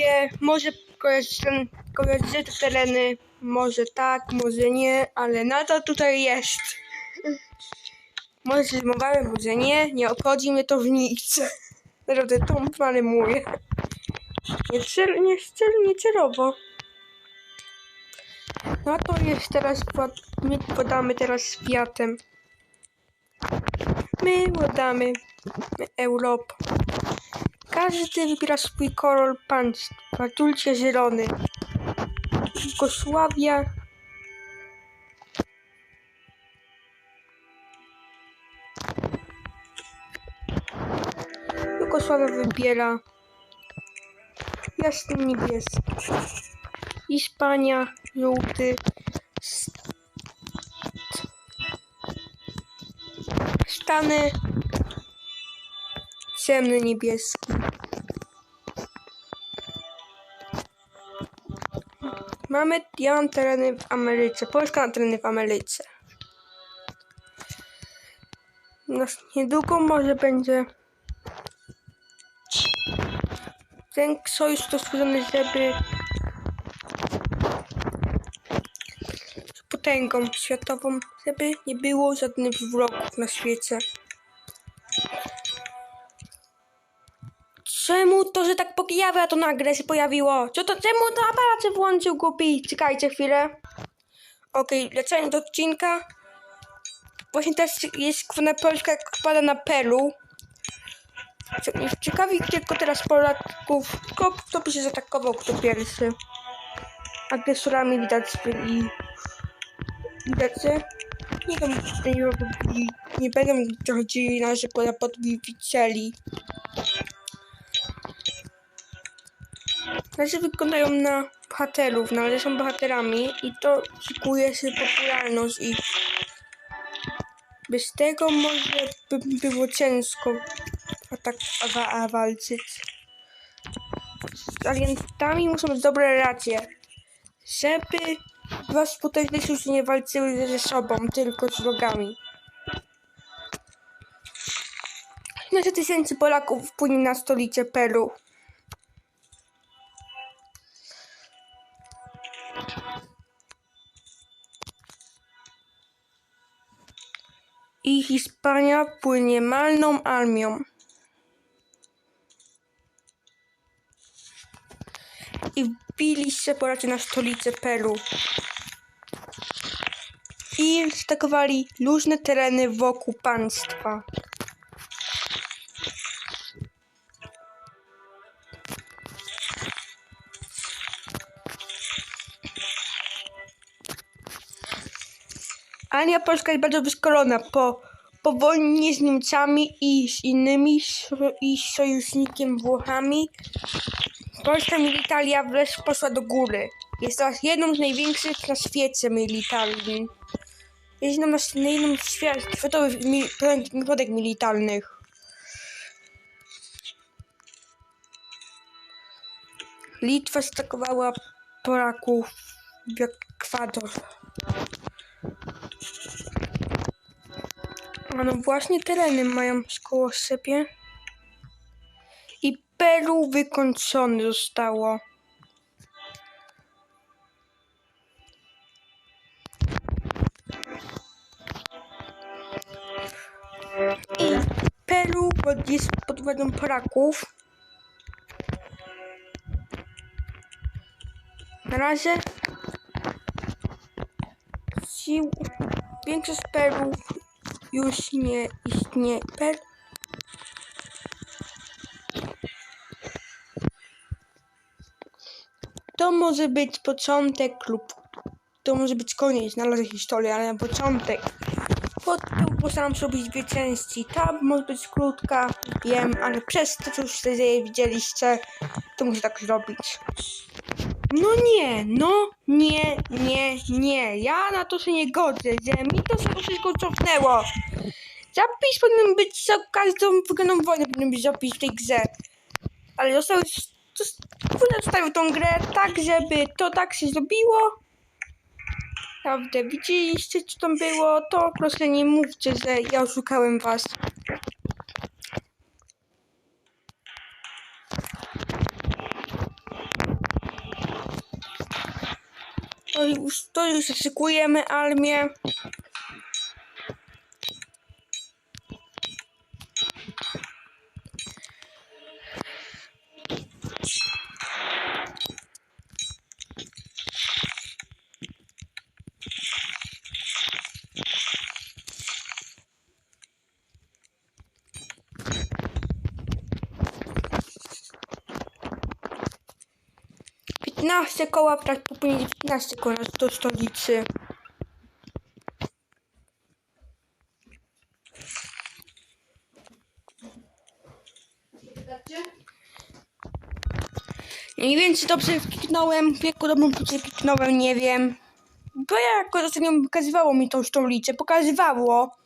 sobie, może kojarzycie ten, kojarzycie te tereny, może tak, może nie, ale nadal tutaj jest. Może się zmowałem, może nie, nie obchodzi mnie to w nic. Naprawdę to maluję. Nie, cel, nie, cel, nie celowo. No to jest teraz, my podamy teraz kwiatem. My podamy Europę. Każdy wybiera swój kolor państwa. Tulcie zielony. Jugosławia. Jugosławia wybiera jasny niebieski. Hiszpania żółty. Stany ciemny niebieski. Mamy, ja mam tereny w Ameryce. Polska ma tereny w Ameryce. No, niedługo może będzie ten sojusz to stworzony, żeby z potęgą światową, żeby nie było żadnych wrogów na świecie. Czemu to, że tak pojawia, to nagle się pojawiło? Co to, czemu to aparat się włączył, głupi? Czekajcie chwilę. Okej, lecenie do odcinka. Właśnie teraz jest kwona Polska, jak wpada na mnie ciekawi, tylko teraz Polaków, kto, kto by się zaatakował, kto pierwszy. Agresorami widać byli. Że nie wiem, nie, nie będą chodzili na. Na razie wyglądają na bohaterów, na razie są bohaterami i to szykuje się popularność ich. Bez tego może by było ciężko a tak a, a walczyć. Z aliantami muszą być dobre relacje, żeby dwa spotężne siły nie walczyły ze sobą, tylko z wrogami. 15 tysięcy Polaków wpłynie na stolicę Peru. Hiszpania płynie malną armią. I wbili się Polacy na stolicę Peru. I zaatakowali różne tereny wokół państwa. Armia polska jest bardzo wyszkolona po, po wojnie z Niemcami i z innymi i z sojusznikiem Włochami. Polska militaria wreszcie poszła do góry. Jest teraz jedną z największych na świecie militarnym. Jest jedną z świat- światowych mi, militarnych. Litwa stakowała Polaków w Ekwador. A no właśnie tereny mają koło siebie. I Peru wykończone zostało. I Peru pod, jest pod wodą Polaków. Na razie sił większość Peru już nie istnieje. To może być początek lub to może być koniec na razie historii, ale na początek. Potem postaram się robić dwie części. Ta może być krótka, wiem, ale przez to, co już wtedy widzieliście, to muszę tak zrobić. No nie, no nie, nie, nie. Ja na to się nie godzę, że mi to sobie wszystko cofnęło. Zapis powinien być za każdą wygraną wojnę, powinien być zapis w tej grze. Ale został, zostawił tą grę tak, żeby to tak się zrobiło. Prawda, widzieliście co tam było, to proszę nie mówcie, że ja oszukałem was. To już, to już szykujemy armię. Piętnaście koła, tak popłynie 15 koła do stolicy. Mniej więcej dobrze kliknąłem, w jaką dobrą tutaj kliknąłem, nie wiem. Bo ja jako ostatnio pokazywało mi tą stolicę, pokazywało.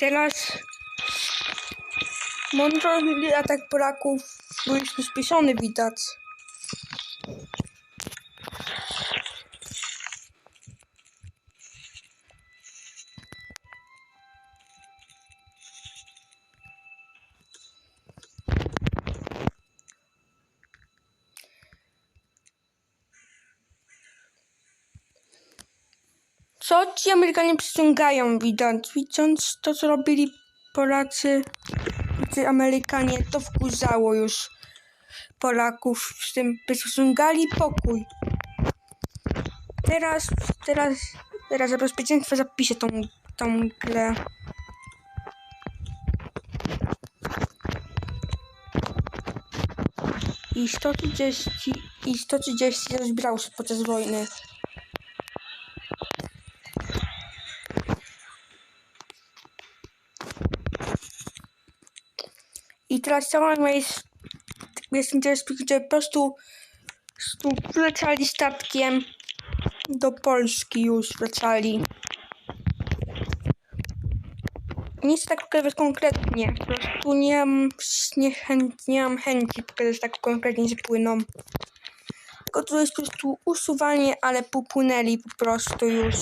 Teraz mądrość atak Polaków był już przyspieszony widać. Amerykanie przyciągają, widać. Widząc to, co robili Polacy, czy Amerykanie, to wkurzało już Polaków. Z tym przyciągali pokój. Teraz, teraz, teraz za bezpieczeństwo zapiszę tą, tą grę. I 130, i 130 rozbrał się podczas wojny. Teraz cała jest, jest interesująca, że po prostu, po prostu wleciali statkiem do Polski już wleciali. Nic tak konkretnie, po prostu nie mam, nie, chęt, nie mam chęci pokazać tak konkretnie, że płyną. Tylko to jest po prostu usuwanie, ale popłynęli po prostu już.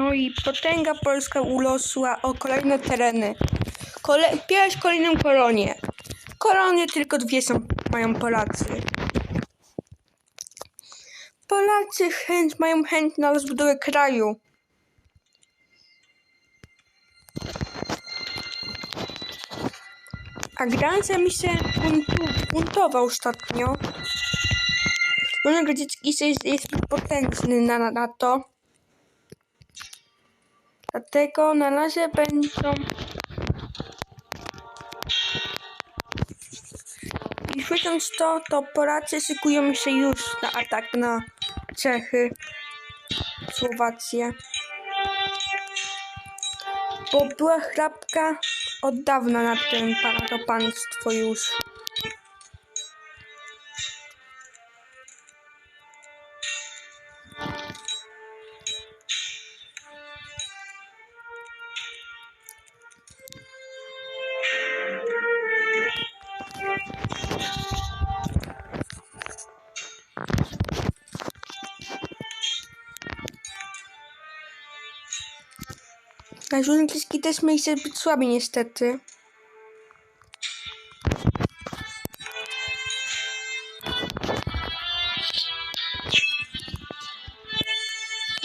No i potęga polska ulosła o kolejne tereny. Kole Pierwsze kolejną kolonię. Kolonie tylko dwie są, mają Polacy. Polacy chęć, mają chęć na rozbudowę kraju. A Gdańsk mi się buntował ostatnio. Można Grodzicki jest, jest potężny na, na to. Dlatego na razie będą. I słysząc to, to Polacy szykują się już na atak na Czechy, Słowację. Bo była chrapka od dawna na tym państwo już. Na żołnierski też mieli się być słabi niestety.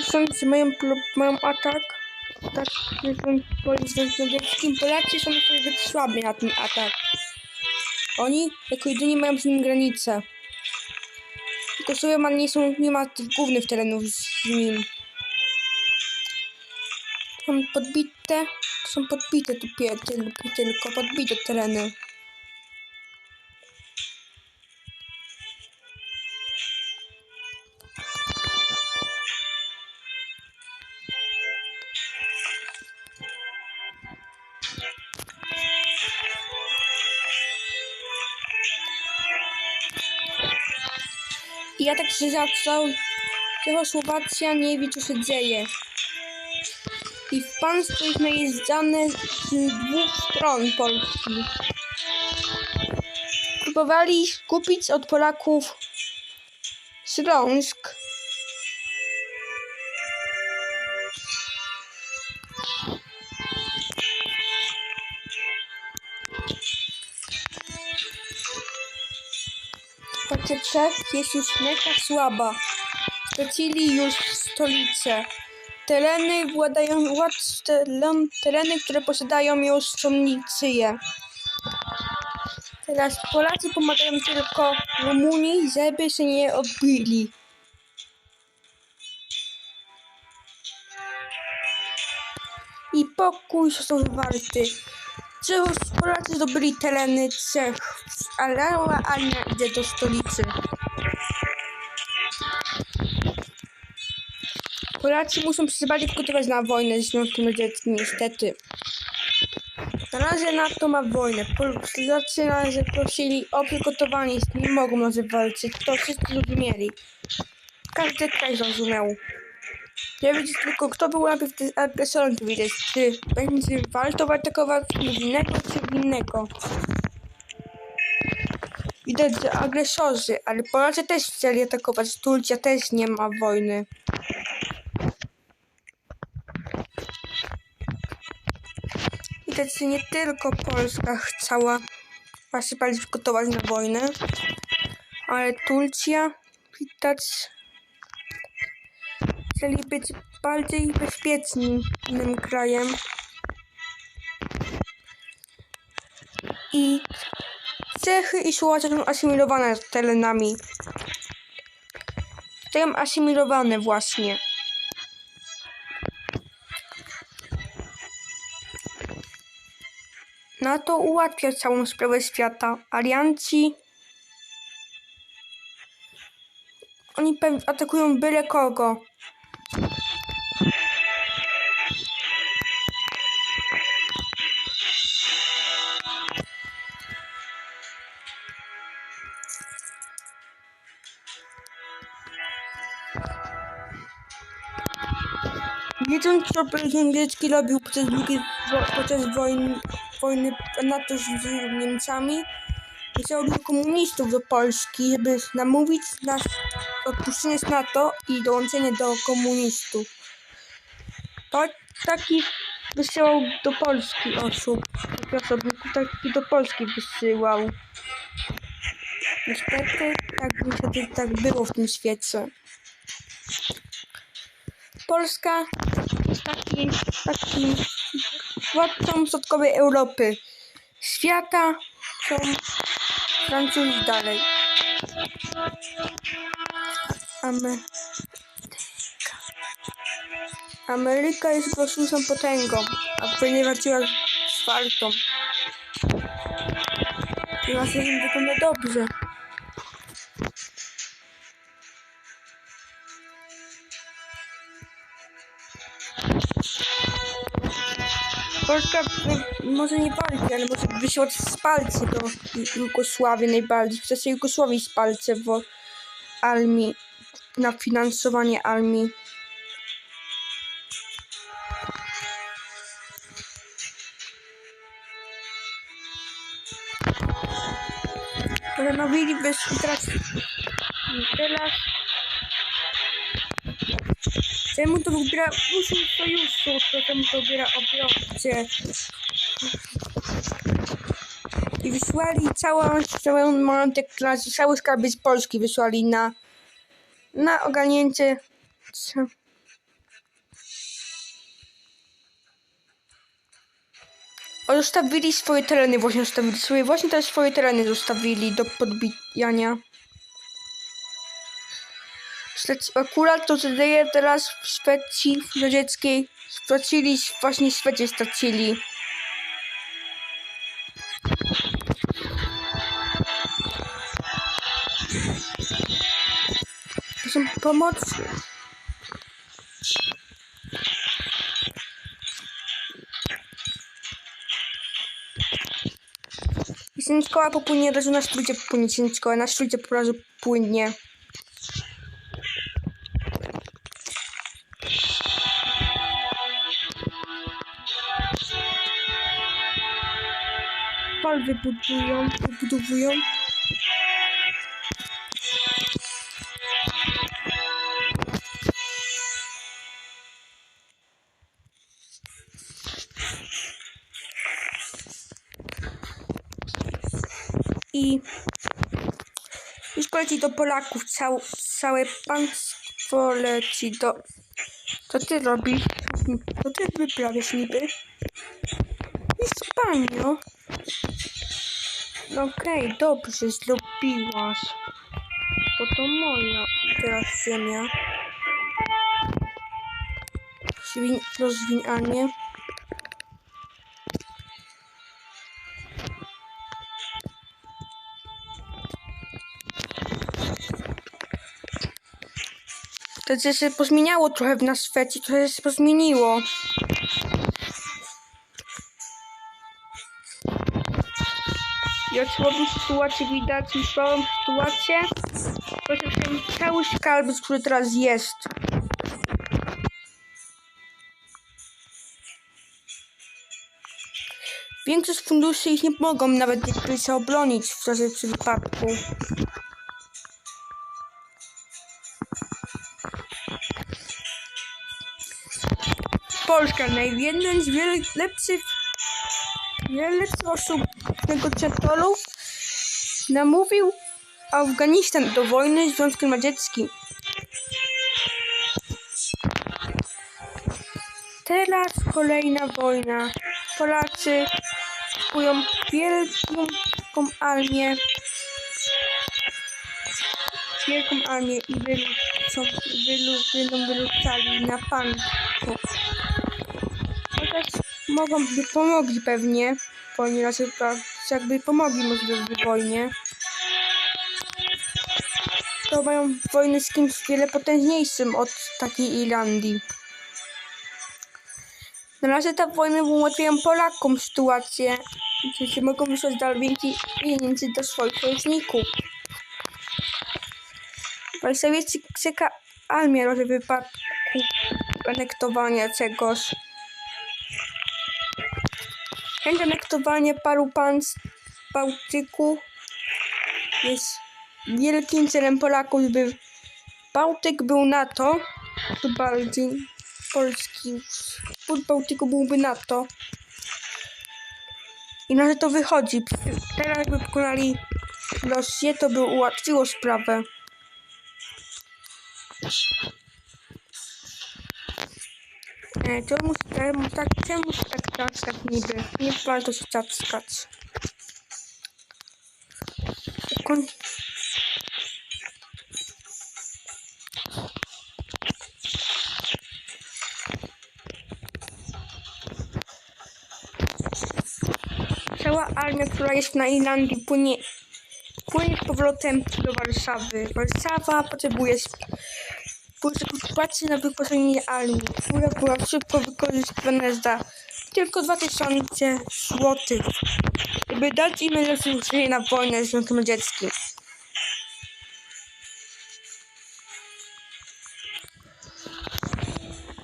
Sądzy mają, mają atak. Tak, jestem polskim. Polacy są zbyt słabi na ten atak. Oni jako jedyni mają z nim granicę. Tylko Sojoman nie, są, nie ma tych głównych terenów z nim. Mam podbite. są podbite tu tylko, tylko podbite tereny. Ja tak się zaczął. Czechosłowacja nie wie, co się dzieje. I w państwo jest najeżdżane z dwóch stron Polski. Próbowali kupić od Polaków Śląsk. Patrzę, jest już mega słaba. Stracili już stolicę. Tereny władają ład, teren, tereny, które posiadają już są Nicyje. Teraz Polacy pomagają tylko Rumunii, żeby się nie odbili. I pokój są warty. Czechos Polacy zdobyli tereny Czech, ale Ania idzie do stolicy. Polacy muszą bardziej przygotować na wojnę z Związkiem Radzieckim, niestety. Na razie NATO ma wojnę. Polacy na razie prosili o przygotowanie, nie mogą na walczyć. To wszyscy zrozumieli. Każdy kraj zrozumiał. Nie wiedzieć tylko, kto był najpierw agresorem, to wiedzieć, czy będzie warto atakować innego, czy innego. Widać, że agresorzy, ale Polacy też chcieli atakować. Turcja też nie ma wojny. Że nie tylko Polska chciała bardziej przygotować na wojnę, ale Turcja widać chcieli być bardziej bezpiecznym krajem. I Czechy i Słowacja są asymilowane z terenami. Zostają asymilowane właśnie. NATO ułatwia całą sprawę świata. Alianci. Oni atakują byle kogo. Wiedząc, co prezydent niemiecki robił podczas, podczas wojny, wojny NATO z Niemcami, wysyłał do komunistów do Polski, żeby namówić na odpuszczenie z NATO i dołączenie do komunistów. To taki wysyłał do Polski osób, osobników taki do Polski wysyłał. Niestety, tak niestety tak było w tym świecie. Polska taki, taki władcą środkowej Europy. Świata są Francuzi dalej. Ameryka. Ameryka jest głośniejszą potęgą, a ponieważyła czwartą. Chyba się im wygląda dobrze. Polska może nie walczy, ale może wysyłać spalce do Jugosławii najbardziej. Chce się Jugosławii spalce w armii, na finansowanie armii. Postanowili bez teraz, teraz Czemu to wybiera usił sojuszu, to czemu to wybiera obrotcie? I wysłali całą, całą majątek, cały skarbiec Polski wysłali na, na ogarnięcie. Zostawili swoje tereny, właśnie zostawili swoje, właśnie teraz swoje tereny zostawili do podbijania. Szwec- Akurat to co dzieje teraz w Szwecji radzieckiej stracili, właśnie Szwedzie stracili. Proszę pomocy. Jeśli szkoła popłynie, to na sztrudzie popłynie, jeśli szkoła na sztrudzie po razu płynie. Wybudują, wybudowują. I już leci do Polaków, cał, całe państwo leci do... Co ty robisz? Co ty wyprawiasz niby? Jest panio. No okej, dobrze zrobiłaś. Bo to moja teraz ziemia. Świn, rozwinianie. To się pozmieniało trochę w nas Szwecji, trochę się pozmieniło. Ja słabą sytuację widać, słabą sytuację. Proszę ten cały skarbiec, który teraz jest. Większość funduszy ich nie pomogą nawet niektórzy się obronić w razie przy wypadku. Polska, jeden z wielu lepszych, wiele osób negocjatorów namówił Afganistan do wojny z Związkiem Radzieckim. Teraz kolejna wojna. Polacy kupują wielką armię. Wielką armię i wielu, są, wielu będą wyrzucali na państwo. Chociaż mogą by pomogli pewnie, ponieważ chyba jakby pomogli może w wojnie. To mają wojny z kimś wiele potężniejszym od takiej Irlandii. Na razie te wojny ułatwiają Polakom sytuację, gdzie mogą wysłać dalej więcej pieniędzy do swoich sojuszników. Sowiecka armia może w wypadku anektowania czegoś. Chęć anektowania paru państw Bałtyku jest wielkim celem Polaków, by Bałtyk był NATO, to bardziej Polski spód Bałtyku byłby NATO. I na to wychodzi. Teraz jakby pokonali Rosję, to by ułatwiło sprawę. E, czemu, czemu tak, czemu tak tackać niby? Nie warto się tackać. Kon... Cała armia, która jest na Irlandii, płynie, płynie z powrotem do Warszawy. Warszawa potrzebuje płacy na wyposażenie armii, która była szybko wykorzystywana za tylko 2000 zł, by dać im rozwiązanie na wojnę z Związkiem Radzieckim.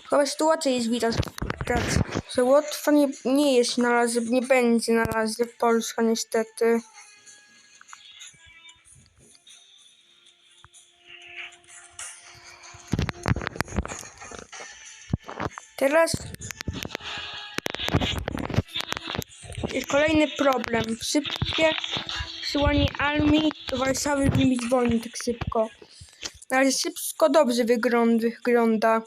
Chyba sytuacja jest widać, że Łotwa nie, nie jest na razie, nie będzie na razie Polska niestety. Teraz jest kolejny problem. Szybkie wysyłanie armii do Warszawy, mieć wojny tak szybko. Razie szybko dobrze wygląd- wygląda.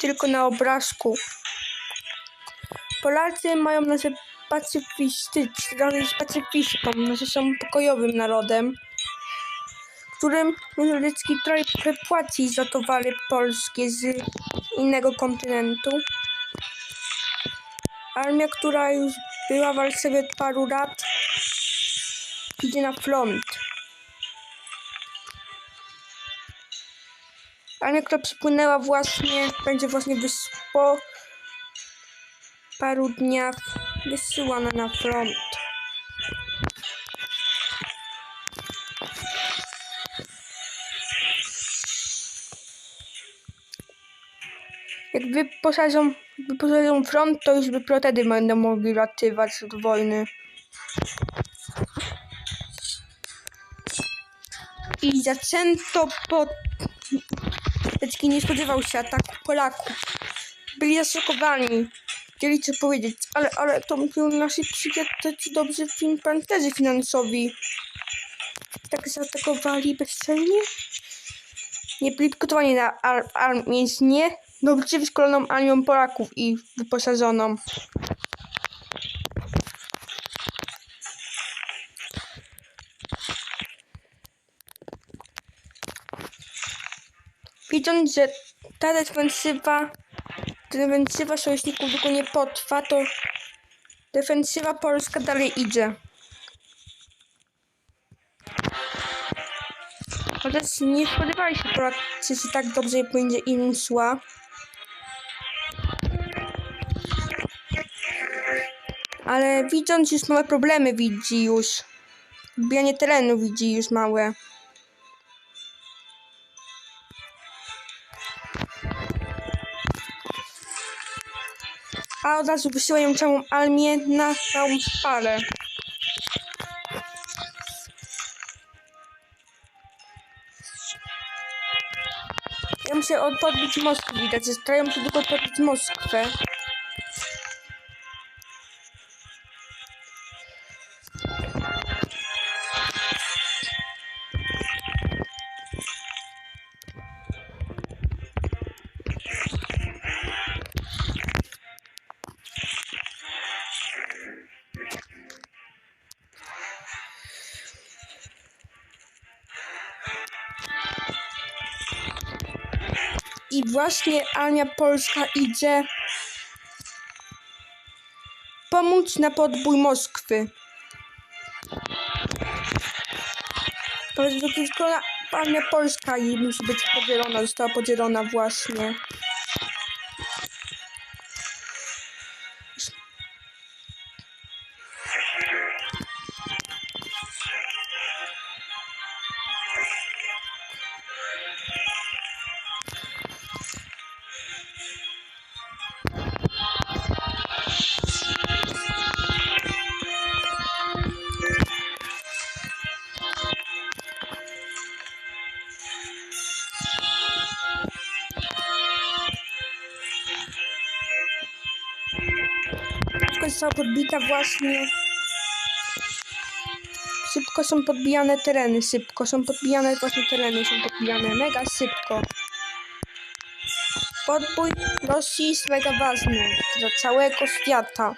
Tylko na obrazku. Polacy mają nasze pacyfistyczne, jest pacyfistą, nasze są pokojowym narodem którym Radziecki trochę płaci za towary polskie z innego kontynentu. Armia, która już była w Warszawie od paru lat, idzie na front. Armia, która przypłynęła właśnie, będzie właśnie po paru dniach wysyłana na front. Jak wyposażą, wyposażą front, to już dopiero wtedy będą mogli latywać od wojny. I zaczęto po... Teczki nie spodziewał się ataku Polaków. Byli zaszokowani. Chcieli co powiedzieć, ale, ale to mówią nasi przyjaciele dobrzy film panterzy finansowi. Tak zaatakowali bezczelnie? Nie byli przygotowani na ar- armię, nie dobrze wyszkoloną armią Polaków i wyposażoną. Widząc, że ta defensywa, defensywa sojuszników długo nie potrwa, to defensywa polska dalej idzie. Chociaż nie spodziewali się Polacy, że tak dobrze będzie im szła. Ale widząc już małe problemy widzi już. Wbijanie terenu widzi już małe. A od razu wysyłają całą armię na całą szparę. Ja muszę od- podbić Moskwę, widać, że starają się tylko podbić Moskwę. I właśnie armia polska idzie pomóc na podbój Moskwy. Powiedz, tylko armia polska i musi być podzielona, została podzielona właśnie. Została podbita właśnie. Szybko są podbijane tereny, szybko są podbijane właśnie tereny, są podbijane mega szybko. Podbój Rosji jest mega ważny dla całego świata.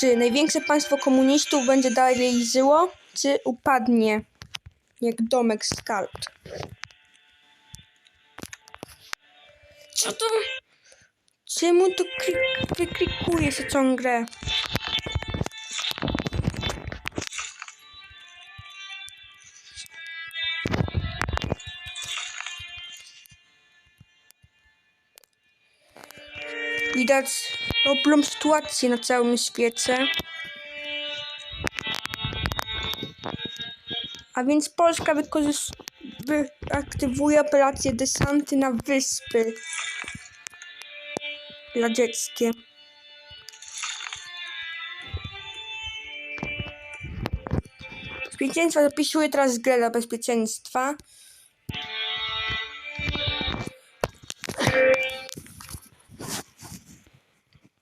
Czy największe państwo komunistów będzie dalej żyło, czy upadnie jak domek z kart? Co to? Czemu to klik- wyklikuje się ciągle? Widać dobrą sytuację na całym świecie. A więc Polska wykorzys- wyaktywuje operację desanty na wyspy radzieckie. Bezpieczeństwo zapisuje teraz grę dla bezpieczeństwa.